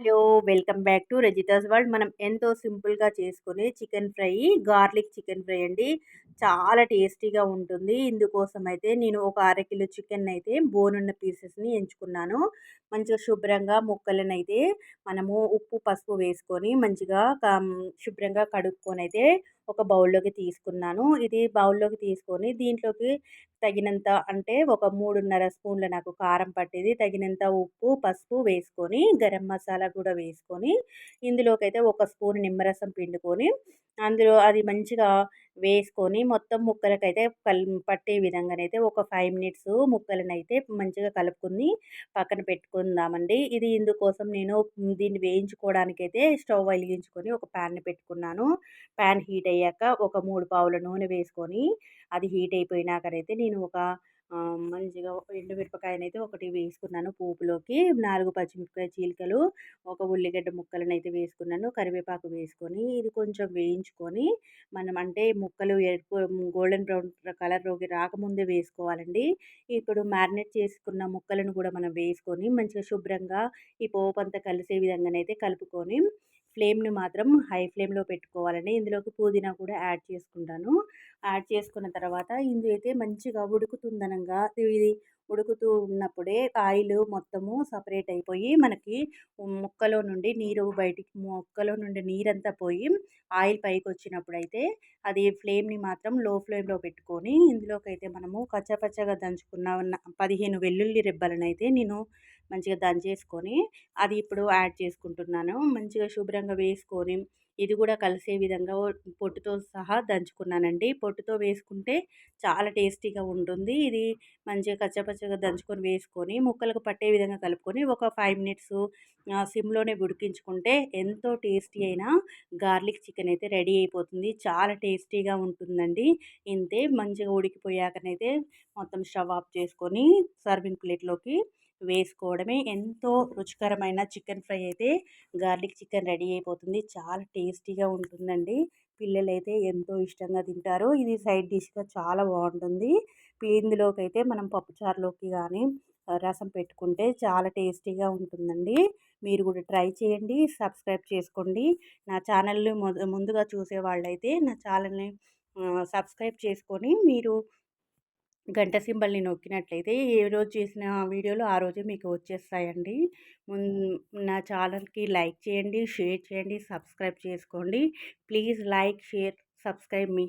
Hello! Welcome back to Rajitha's world. మనం ఎంతో సింపుల్గా చేసుకునే chicken fry garlic chicken fry అండి. చాలా టేస్టీగా ఉంటుంది. ఇందుకోసం అయితే నేను ఒక అరకిలో చికెన్ అయితే బోన్ ఉన్న పీసెస్ని ఎంచుకున్నాను. మంచిగా శుభ్రంగా ముక్కలను అయితే మనము ఉప్పు పసుపు వేసుకొని మంచిగా శుభ్రంగా కడుక్కొని అయితే ఒక బౌల్లోకి తీసుకున్నాను. ఇది బౌల్లోకి తీసుకొని దీంట్లోకి తగినంత అంటే ఒక మూడున్నర స్పూన్ల నాకు కారం పట్టేది. తగినంత ఉప్పు పసుపు వేసుకొని గరం మసాలా కూడా వేసుకొని ఇందులోకి అయితే ఒక స్పూన్ నిమ్మరసం పిండుకొని అందులో అది మంచిగా వేసుకొని మొత్తం ముక్కలకైతే కల్ పట్టే విధంగానైతే ఒక ఫైవ్ మినిట్స్ ముక్కలను అయితే మంచిగా కలుపుకుని పక్కన పెట్టుకుందామండి. ఇది ఇందుకోసం నేను దీన్ని వేయించుకోవడానికైతే స్టవ్ వెలిగించుకొని ఒక ప్యాన్ని పెట్టుకున్నాను. ప్యాన్ హీట్ అయ్యాక ఒక మూడు పావుల నూనె వేసుకొని అది హీట్ అయిపోయినాకనైతే నేను ఒక మంచిగా ఎండుమిరపకాయనైతే ఒకటి వేసుకున్నాను పోపులోకి నాలుగు పచ్చిమిరపకాయ చీలికలు ఒక ఉల్లిగడ్డ ముక్కలను అయితే వేసుకున్నాను కరివేపాకు వేసుకొని ఇది కొంచెం వేయించుకొని మనం అంటే ముక్కలు ఎరుపు గోల్డెన్ బ్రౌన్ కలర్లోకి రాకముందే వేసుకోవాలండి. ఇప్పుడు మ్యారినేట్ చేసుకున్న ముక్కలను కూడా మనం వేసుకొని మంచిగా శుభ్రంగా ఈ పోపు అంతా కలిసే విధంగానైతే కలుపుకొని ఫ్లేమ్ని మాత్రం హై ఫ్లేమ్లో పెట్టుకోవాలండి ఇందులోకి పుదీనా కూడా యాడ్ చేసుకుంటాను. యాడ్ చేసుకున్న తర్వాత ఇందు అయితే మంచిగా ఉడుకుతుందనంగా ఇది ఉడుకుతూ ఉన్నప్పుడే ఆయిల్ మొత్తము సపరేట్ అయిపోయి మనకి ముక్కలో నుండి నీరు బయటికి ముక్కలో నుండి నీరంతా పోయి ఆయిల్ పైకి వచ్చినప్పుడు అయితే అది ఫ్లేమ్ని మాత్రం లో ఫ్లేమ్లో పెట్టుకొని ఇందులోకైతే మనము కచ్చపచ్చగా దంచుకున్న పదిహేను వెల్లుల్లి రెబ్బలను అయితే నేను మంచిగా దంచేసుకొని అది ఇప్పుడు యాడ్ చేసుకుంటున్నాను. మంచిగా శుభ్రంగా వేసుకొని ఇది కూడా కలిసే విధంగా పొట్టుతో సహా దంచుకున్నానండి. పొట్టుతో వేసుకుంటే చాలా టేస్టీగా ఉంటుంది. ఇది మంచిగా కచ్చపచ్చగా దంచుకొని వేసుకొని ముక్కలకు పట్టే విధంగా కలుపుకొని ఒక ఫైవ్ మినిట్స్ సిమ్లోనే ఉడికించుకుంటే ఎంతో టేస్టీ అయిన గార్లిక్ చికెన్ అయితే రెడీ అయిపోతుంది. చాలా టేస్టీగా ఉంటుందండి. ఇంతే మంచిగా ఉడికిపోయాకనైతే మొత్తం స్టవ్ ఆఫ్ చేసుకొని సర్వింగ్ ప్లేట్లోకి వేసుకోవడమే ఎంతో రుచికరమైన చికెన్ ఫ్రై అయితే గార్లిక్ చికెన్ రెడీ అయిపోతుంది. చాలా టేస్టీగా ఉంటుందండి. పిల్లలైతే ఎంతో ఇష్టంగా తింటారు. ఇది సైడ్ డిష్గా చాలా బాగుంటుంది. ఇందులోకి అయితే మనం పప్పుచారులోకి కానీ రసం పెట్టుకుంటే చాలా టేస్టీగా ఉంటుందండి. మీరు కూడా ట్రై చేయండి సబ్స్క్రైబ్ చేసుకోండి. నా ఛానల్ని ముందుగా చూసే వాళ్ళైతే నా ఛానల్ని సబ్స్క్రైబ్ చేసుకొని మీరు గంట సింబల్ని నొక్కినట్లయితే ఏ రోజు చేసిన వీడియోలు ఆ రోజే మీకు వచ్చేస్తాయండి. నా ఛానల్కి లైక్ చేయండి షేర్ చేయండి సబ్స్క్రైబ్ చేసుకోండి. Please like share subscribe me